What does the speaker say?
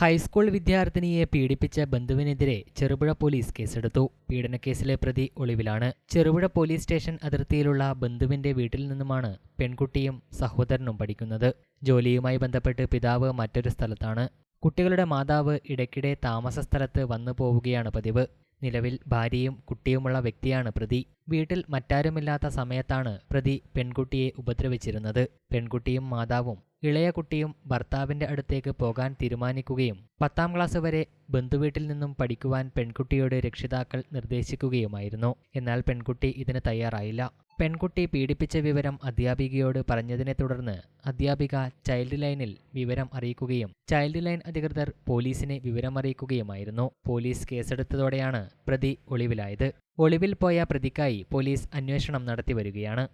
High school വിദ്യാർത്ഥിനിയെ പീഡിപ്പിച്ച ബന്ധുവിനെതിരെ Cherupuzha police കേസെടുത്തു. പീഡനക്കേസിലെ പ്രതി ഒളിവിലാണ്. ചെറുപുഴ പോലീസ് സ്റ്റേഷൻ അതിർത്തിയിലുള്ള ബന്ധുവിന്റെ വീട്ടിൽ നിന്നുമാണ് പെൺകുട്ടിയും സഹോദരനും പഠിക്കുന്നത്. ജോലിയുമായി ബന്ധപ്പെട്ട് പിതാവ് മറ്റൊരു സ്ഥലത്താണ്. കുട്ടികളുടെ മാതാവ് ഇടയ്ക്കിടെ താമസ സ്ഥലത്ത് വന്നു പോവുകയാണ് പതിവ്. നിലവിൽ ഭാര്യയും കുട്ടിയുമുള്ള വ്യക്തിയാണ് പ്രതി. വീട്ടിൽ മറ്റാരുമില്ലാത്ത സമയത്താണ് പ്രതി പെൺകുട്ടിയെ ഉപദ്രവിച്ചിരുന്നത്. പെൺകുട്ടിയും മാതാവും ഇളയ കുട്ടിയും ഭർത്താവിന്റെ അടുത്തേക്ക് പോകാൻ തീരുമാനിക്കുകയും പത്താം ക്ലാസ് വരെ ബന്ധുവീട്ടിൽ നിന്നും പഠിക്കുവാൻ പെൺകുട്ടിയോട് രക്ഷിതാക്കൾ നിർദ്ദേശിക്കുകയുമായിരുന്നു. എന്നാൽ പെൺകുട്ടി ഇതിന് തയ്യാറായില്ല. പെൺകുട്ടി പീഡിപ്പിച്ച വിവരം അധ്യാപികയോട് പറഞ്ഞതിനെ തുടർന്ന് അധ്യാപിക ചൈൽഡ് ലൈനിൽ വിവരം അറിയിക്കുകയും ചൈൽഡ് ലൈൻ അധികൃതർ പോലീസിനെ വിവരമറിയിക്കുകയുമായിരുന്നു പോലീസ് കേസെടുത്തതോടെയാണ് പ്രതി ഒളിവിലായത്. ഒളിവിൽ പോയ പ്രതിക്കായി പോലീസ് അന്വേഷണം നടത്തി വരികയാണ്.